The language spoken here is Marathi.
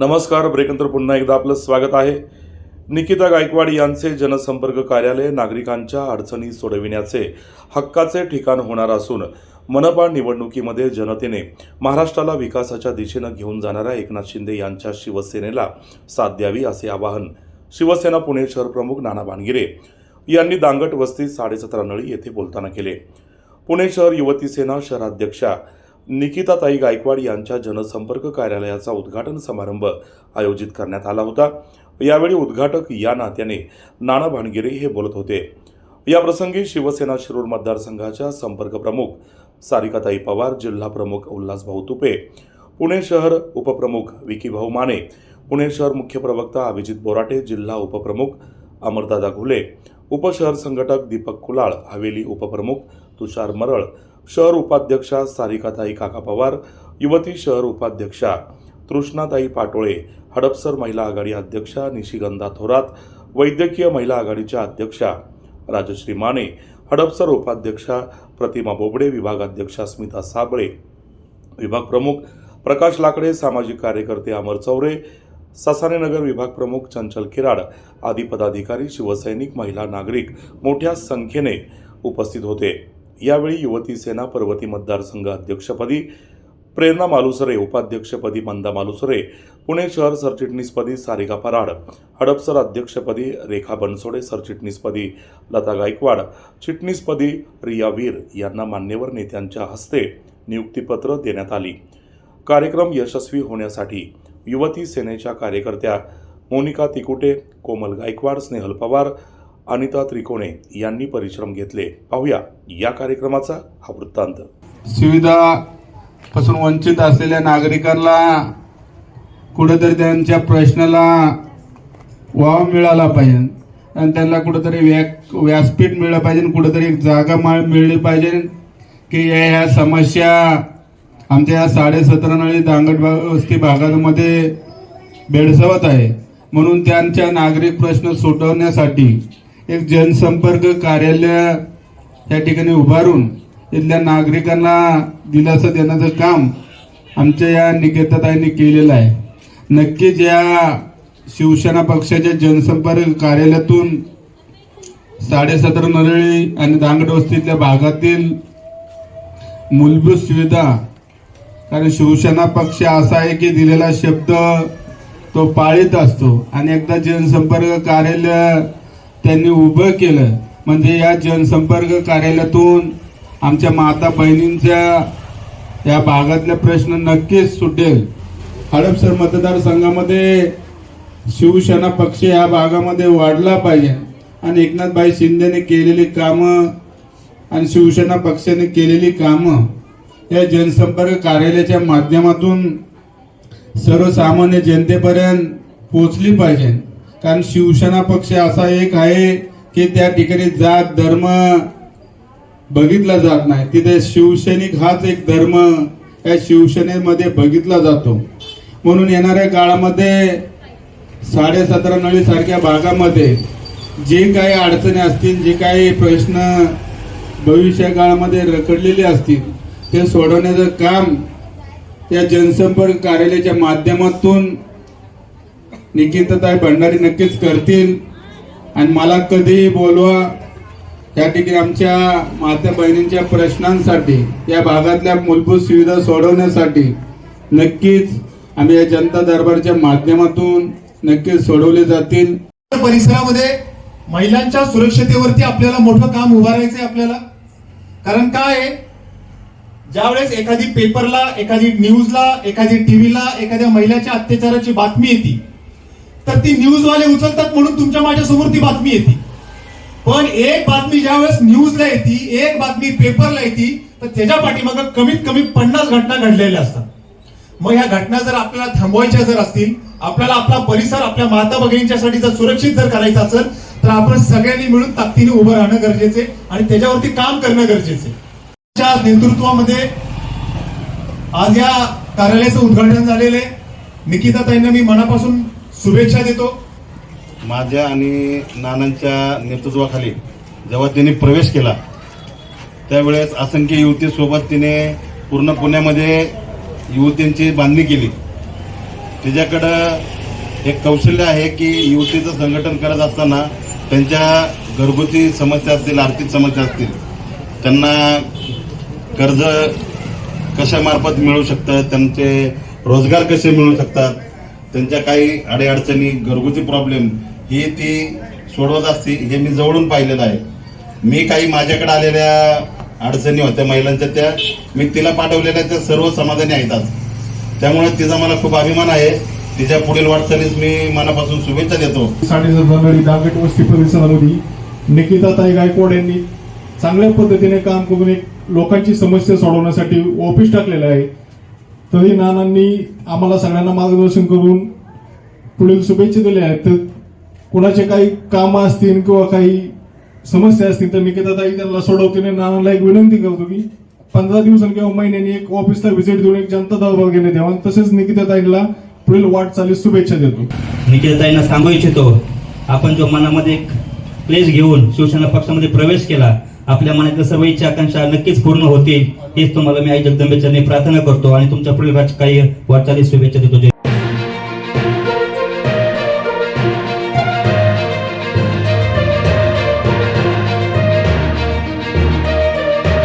नमस्कार ब्रेकनंतर पुन्हा एकदा आपलं स्वागत आहे. निकिता गायकवाड यांचे जनसंपर्क कार्यालय नागरिकांच्या अडचणी सोडविण्याचे हक्काचे ठिकाण होणार असून मनपा निवडणुकीमध्ये जनतेने महाराष्ट्राला विकासाच्या दिशेनं घेऊन जाणाऱ्या एकनाथ शिंदे यांच्या शिवसेनेला साथ द्यावी असे आवाहन शिवसेना पुणे शहर प्रमुख नाना भानगिरे यांनी दांगट वस्तीत साडेसतरा नळी येथे बोलताना केले. पुणे शहर युवती सेना शहराध्यक्षा निकिताताई गायकवाड यांच्या जनसंपर्क कार्यालयाचा उद्घाटन समारंभ आयोजित करण्यात आला होता. यावेळी उद्घाटक या नात्याने नाना भानगिरे हे बोलत होते. या प्रसंगी शिवसेना शिरूर मतदारसंघाच्या संपर्क प्रमुख सारिकाताई पवार जिल्हा प्रमुख उल्हासभाऊ तुपे पुणे शहर उपप्रमुख विकीभाऊ माने पुणे शहर मुख्य प्रवक्ता अभिजित बोराटे जिल्हा उपप्रमुख अमरदादा घुले उपशहर संघटक दीपक कुलाळ हवेली उपप्रमुख तुषार मरळ शहर उपाध्यक्षा सारिकाताई काका पवार युवती शहर उपाध्यक्षा तृष्णाताई पाटोळे हडपसर महिला आघाडी अध्यक्षा निशिगंधा थोरात वैद्यकीय महिला आघाडीच्या अध्यक्षा राजश्री माने हडपसर उपाध्यक्षा प्रतिमा बोबडे विभागाध्यक्षा स्मिता साबळे विभाग प्रमुख प्रकाश लाकडे सामाजिक कार्यकर्ते अमर चौरे ससानेनगर विभाग प्रमुख चंचल किराड आदी पदाधिकारी शिवसैनिक महिला नागरिक मोठ्या संख्येने उपस्थित होते. यावेळी युवती सेना पर्वती मतदारसंघ अध्यक्षपदी प्रेरणा मालुसरे उपाध्यक्षपदी मंदा मालुसरे पुणे शहर सरचिटणीसपदी सारिका पराड हडपसर अध्यक्षपदी रेखा बनसोडे सरचिटणीसपदी लता गायकवाड चिटणीसपदी रिया वीर यांना मान्यवर नेत्यांच्या हस्ते नियुक्तीपत्र देण्यात आली. कार्यक्रम यशस्वी होण्यासाठी युवती सेनेच्या कार्यकर्त्या मोनिका तिकुटे कोमल गायकवाड स्नेहल पवार अनिता त्रिकोणे यांनी परिश्रम घेतले. पाहूया या कार्यक्रमाचा हा वृत्तांत. सुविधा पासून वंचित असलेल्या नागरिकांना कुठेतरी त्यांच्या प्रश्नाला वाव मिळाला पाहिजे. आणि त्यांना कुठेतरी व्या व्यासपीठ मिळलं पाहिजे कुठंतरी कुठेतरी जागा मा- मिळली पाहिजे की या ह्या समस्या आमच्या या साडेसतरा नळी दांगट वस्ती भागामध्ये भेडसावत आहे. म्हणून त्यांच्या नागरिक प्रश्न सोडवण्यासाठी एक जनसंपर्क कार्यालय या ठिकाणी उभारून इथल्या नागरिकांना दिलासा देण्याचं काम आमच्या या निकेतताईंनी केलेलं आहे. नक्कीच या शिवसेना पक्षाच्या जनसंपर्क कार्यालयातून साडेसतरा नरळी आणि दांगड वस्तीतल्या भागातील मूलभूत सुविधा कारण शिवसेना पक्ष असा आहे की दिलेला शब्द तो पाळीत असतो. आणि एकदा जनसंपर्क कार्यालय त्यांनी उभं केलं. म्हणजे या जनसंपर्क कार्यालयातून आमच्या माता बहिणींच्या या भागातले प्रश्न नक्कीच सुटेल. हडपसर मतदारसंघामध्ये शिवसेना पक्ष या भागामध्ये वाढला पाहिजे. आणि एकनाथभाई शिंदेने केलेली कामं आणि शिवसेना पक्षाने केलेली कामं या जनसंपर्क कार्यालयाच्या माध्यमातून सर्वसामान्य जनतेपर्यंत पोचली पाहिजे. कारण शिवसेना पक्ष असा एक आहे की त्या ठिकाणी जात धर्म बघितला जात नाही. तिथे शिवसैनिक हाच एक धर्म या शिवसेनेमध्ये बघितला जातो. म्हणून येणाऱ्या काळामध्ये साडेसतरा नळी सारख्या भागामध्ये जे काही अडचणी असतील जे काही प्रश्न भविष्य काळामध्ये रखडलेले असतील ते सोडवण्याचं काम या जनसंपर्क कार्यालयाच्या माध्यमातून निकिताताई भंडारी नक्कीच करतील. आणि मला कधीही बोलवा या ठिकाणी आमच्या माता बहिणींच्या प्रश्नांसाठी या भागातल्या मूलभूत सुविधा सोडवण्यासाठी नक्कीच आम्ही या जनता दरबारच्या माध्यमातून नक्कीच सोडवले जातील. परिसरामध्ये महिलांच्या सुरक्षतेवरती आपल्याला मोठं काम उभारायचंय आपल्याला. कारण काय आहे? ज्यावेळेस एखादी पेपरला एखादी न्यूजला एखादी टीव्हीला एखाद्या महिलाच्या अत्याचाराची बातमी येते तर ती न्यूजवाले उचलतात म्हणून तुमच्या माझ्यासमोर ती बातमी येते. पण एक बातमी ज्यावेळेस न्यूजला येते एक बातमी पेपरला येते तर त्याच्या पाठीमागं कमीत कमी पन्नास घटना घडलेल्या असतात. मग ह्या घटना जर आपल्याला थांबवायच्या जर असतील आपल्याला आपला परिसर आपल्या माता भगिनींच्यासाठी जर सुरक्षित जर करायचं असेल तर आपण सगळ्यांनी मिळून ताकदीने उभं राहणं गरजेचे आणि त्याच्यावरती काम करणं गरजेचे च्या नेतृत्वामध्ये आज या कार्यालयाचं उद्घाटन झालेलं आहे. निकिताताईंना मी मनापासून शुभेच्छा देतो. माझ्या आणि नानांच्या नेतृत्वाखाली जेव्हा त्यांनी प्रवेश केला त्यावेळेस असंख्य युवतीसोबत तिने पूर्ण पुण्यामध्ये युवतींची बांधणी केली. तिच्याकडं एक कौशल्य आहे की युवतीचं संघटन करत असताना त्यांच्या घरगुती समस्या असतील आर्थिक समस्या असतील त्यांना कर्ज कशामार्फत मिळू शकतं त्यांचे रोजगार कसे मिळू शकतात त्यांच्या काही अडीअडचणी घरगुती प्रॉब्लेम ही ती सोडवत असते हे मी जवळून पाहिलेलं आहे. मी काही माझ्याकडे आलेल्या अडचणी होत्या महिलांच्या त्या मी तिला पाठवलेल्या त्या सर्व समाधानी आहेत आज. त्यामुळे तिचा मला खूप अभिमान आहे. तिच्या पुढील वाटचालीस मी मनापासून शुभेच्छा देतो. साडेसात जानेवारी दागट वस्ती परिसरामध्ये निकिताताई गायकवाड यांनी चांगल्या पद्धतीने काम करून एक लोकांची समस्या सोडवण्यासाठी ऑफिस टाकलेलं आहे. तरी नानांनी आम्हाला सगळ्यांना मार्गदर्शन करून पुढील शुभेच्छा दिल्या आहेत. तर कुणाचे काही कामं असतील किंवा काही समस्या असतील तर निकिताताई त्यांना सोडवतीने नानांना एक विनंती करतो की पंधरा दिवसांनी किंवा महिन्यांनी एक ऑफिसला व्हिजिट देऊन एक जनता दरबार घेण्यात द्यावा आणि तसेच निकिताताईंना पुढील वाटचालीस शुभेच्छा देतो. निखिलताईंना सांगू इच्छितो आपण जो मनामध्ये एक प्लेस घेऊन शिवसेना पक्षामध्ये प्रवेश केला आपल्या मनातल्या सर्व इच्छा आकांक्षा नक्कीच पूर्ण होतील. हेच तुम्हाला मी आई जगदंबेच्या प्रार्थना करतो आणि तुमच्या पुढील राजकीय वाटचाली शुभेच्छा देतो. जय